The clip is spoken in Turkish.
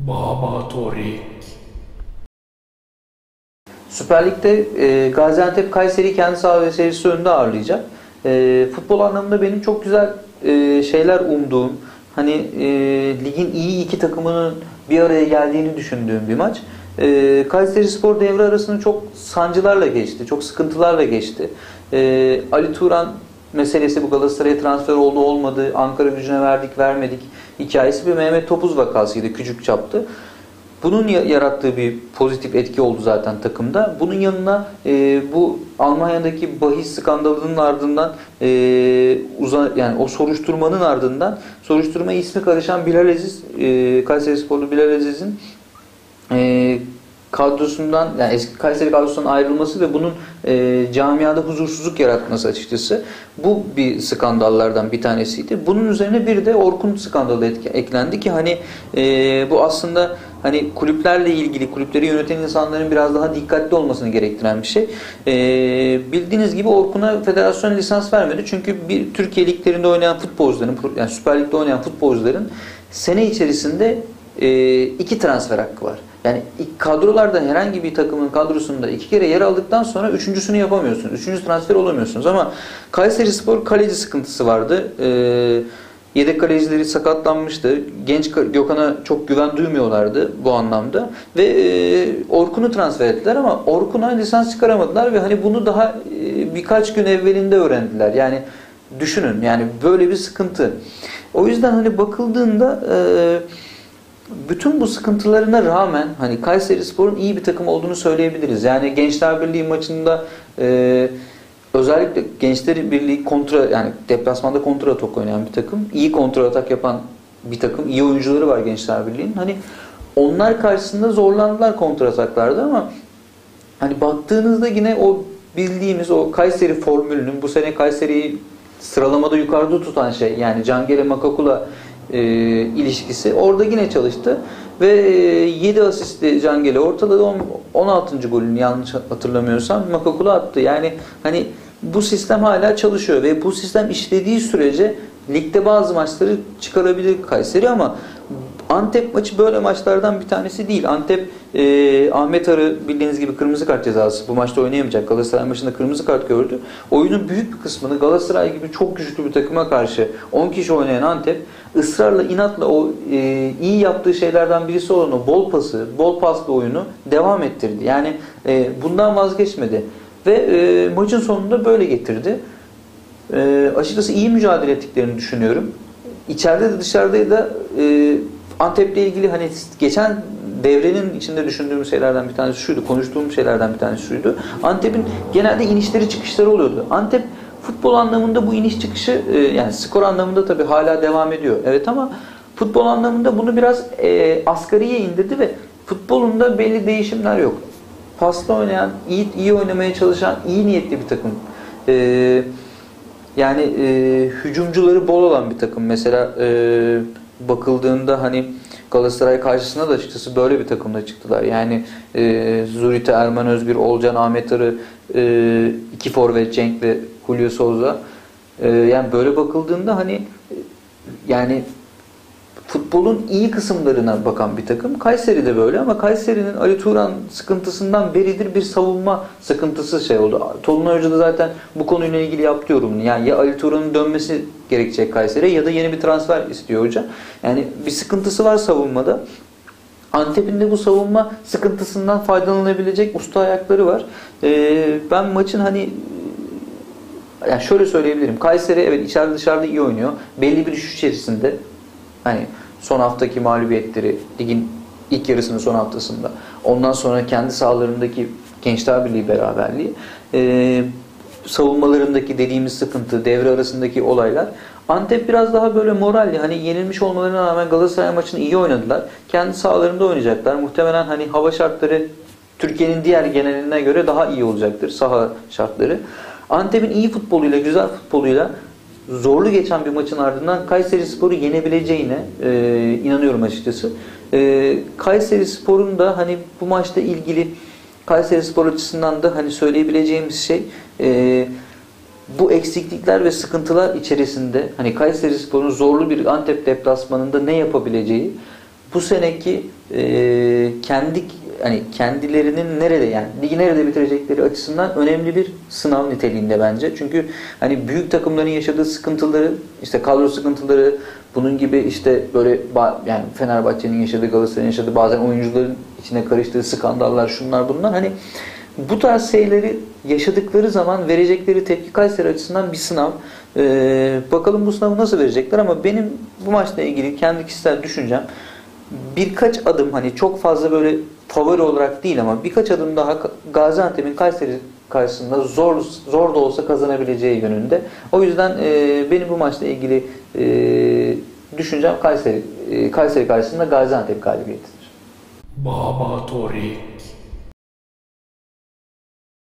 Baba Torik. Süper Lig'de e, Gaziantep Kayseri kendi saha ve serisi önünde ağırlayacak. E, futbol anlamında benim çok güzel e, şeyler umduğum, hani e, ligin iyi iki takımının bir araya geldiğini düşündüğüm bir maç. E, Kayseri Spor devre arasını çok sancılarla geçti, çok sıkıntılarla geçti. E, Ali Turan meselesi bu Galatasaray'a transfer oldu olmadı, Ankara gücüne verdik vermedik hikayesi bir Mehmet Topuz vakasıydı küçük çaptı. Bunun yarattığı bir pozitif etki oldu zaten takımda. Bunun yanına e, bu Almanya'daki bahis skandalının ardından e, uza, yani o soruşturmanın ardından soruşturma ismi karışan Bilal Aziz, e, Kayseri Sporlu Bilal Aziz'in e, kadrosundan yani eski Kayseri kadrosundan ayrılması ve bunun e, camiada huzursuzluk yaratması açıkçası bu bir skandallardan bir tanesiydi. Bunun üzerine bir de Orkun skandalı etki, eklendi ki hani e, bu aslında hani kulüplerle ilgili kulüpleri yöneten insanların biraz daha dikkatli olmasını gerektiren bir şey. E, bildiğiniz gibi Orkun'a federasyon lisans vermedi. Çünkü bir Türkiye liglerinde oynayan futbolcuların yani Süper Lig'de oynayan futbolcuların sene içerisinde e, iki transfer hakkı var. Yani kadrolarda herhangi bir takımın kadrosunda iki kere yer aldıktan sonra üçüncüsünü yapamıyorsunuz. Üçüncü transfer olamıyorsunuz. Ama Kayseri Spor kaleci sıkıntısı vardı. Ee, yedek kalecileri sakatlanmıştı. Genç Gökhan'a çok güven duymuyorlardı bu anlamda. Ve e, Orkun'u transfer ettiler ama Orkun'a lisans çıkaramadılar ve hani bunu daha e, birkaç gün evvelinde öğrendiler. Yani düşünün yani böyle bir sıkıntı. O yüzden hani bakıldığında e, bütün bu sıkıntılarına rağmen hani Kayseri Spor'un iyi bir takım olduğunu söyleyebiliriz. Yani Gençler Birliği maçında e, özellikle Gençler Birliği kontra yani deplasmanda kontra atak oynayan bir takım. iyi kontra atak yapan bir takım. iyi oyuncuları var Gençler Birliği'nin. Hani onlar karşısında zorlandılar kontra ataklarda ama hani baktığınızda yine o bildiğimiz o Kayseri formülünün bu sene Kayseri'yi sıralamada yukarıda tutan şey yani Cangele Makakula e, ilişkisi orada yine çalıştı ve e, 7 asistli Cangeli ortaladı 16. golünü yanlış hatırlamıyorsam Makakula attı. Yani hani bu sistem hala çalışıyor ve bu sistem işlediği sürece ligde bazı maçları çıkarabilir Kayseri ama Antep maçı böyle maçlardan bir tanesi değil. Antep e, Ahmet Arı bildiğiniz gibi kırmızı kart cezası bu maçta oynayamayacak. Galatasaray maçında kırmızı kart gördü. Oyunun büyük bir kısmını Galatasaray gibi çok güçlü bir takıma karşı 10 kişi oynayan Antep ısrarla inatla o e, iyi yaptığı şeylerden birisi olan o bol pası, bol paslı oyunu devam ettirdi. Yani e, bundan vazgeçmedi. Ve e, maçın sonunda böyle getirdi. E, açıkçası iyi mücadele ettiklerini düşünüyorum. İçeride de dışarıda da e, Antep'le ilgili hani geçen devrenin içinde düşündüğüm şeylerden bir tanesi şuydu, konuştuğum şeylerden bir tanesi şuydu. Antep'in genelde inişleri çıkışları oluyordu. Antep futbol anlamında bu iniş çıkışı e, yani skor anlamında tabii hala devam ediyor. Evet ama futbol anlamında bunu biraz e, asgariye indirdi ve futbolunda belli değişimler yok. Pasla oynayan, iyi, iyi oynamaya çalışan, iyi niyetli bir takım. E, yani e, hücumcuları bol olan bir takım. Mesela e, bakıldığında hani Galatasaray karşısında da açıkçası böyle bir takımda çıktılar. Yani e, Zurite, Erman Özgür, Olcan, Ahmet Arı, e, iki forvet Cenk ve Julio Souza. E, yani böyle bakıldığında hani yani futbolun iyi kısımlarına bakan bir takım. Kayseri de böyle ama Kayseri'nin Ali Turan sıkıntısından beridir bir savunma sıkıntısı şey oldu. Tolunay Hoca da zaten bu konuyla ilgili yaptı yorumunu. Yani ya Ali Turan'ın dönmesi gerekecek Kayseri'ye ya da yeni bir transfer istiyor hoca. Yani bir sıkıntısı var savunmada. Antep'in de bu savunma sıkıntısından faydalanabilecek usta ayakları var. Ee, ben maçın hani yani şöyle söyleyebilirim. Kayseri evet içeride dışarıda iyi oynuyor. Belli bir düşüş içerisinde. Hani son haftaki mağlubiyetleri ligin ilk yarısının son haftasında. Ondan sonra kendi sahalarındaki Gençler Birliği beraberliği. E, savunmalarındaki dediğimiz sıkıntı, devre arasındaki olaylar. Antep biraz daha böyle moralli. Hani yenilmiş olmalarına rağmen Galatasaray maçını iyi oynadılar. Kendi sahalarında oynayacaklar. Muhtemelen hani hava şartları Türkiye'nin diğer geneline göre daha iyi olacaktır. Saha şartları. Antep'in iyi futboluyla, güzel futboluyla zorlu geçen bir maçın ardından Kayseri Spor'u yenebileceğine e, inanıyorum açıkçası. E, Kayseri Spor'un da hani bu maçta ilgili Kayseri Spor açısından da hani söyleyebileceğimiz şey e, bu eksiklikler ve sıkıntılar içerisinde hani Kayseri Spor'un zorlu bir Antep deplasmanında ne yapabileceği bu seneki e, kendi hani kendilerinin nerede yani ligi nerede bitirecekleri açısından önemli bir sınav niteliğinde bence. Çünkü hani büyük takımların yaşadığı sıkıntıları, işte kadro sıkıntıları, bunun gibi işte böyle yani Fenerbahçe'nin yaşadığı, Galatasaray'ın yaşadığı bazen oyuncuların içine karıştığı skandallar, şunlar bunlar hani bu tarz şeyleri yaşadıkları zaman verecekleri tepki Kayseri açısından bir sınav. Ee, bakalım bu sınavı nasıl verecekler ama benim bu maçla ilgili kendi kişisel düşüncem birkaç adım hani çok fazla böyle favori olarak değil ama birkaç adım daha Gaziantep'in Kayseri karşısında zor zor da olsa kazanabileceği yönünde. O yüzden e, benim bu maçla ilgili e, düşüncem Kayseri e, Kayseri karşısında Gaziantep galibiyetidir. Baba Tori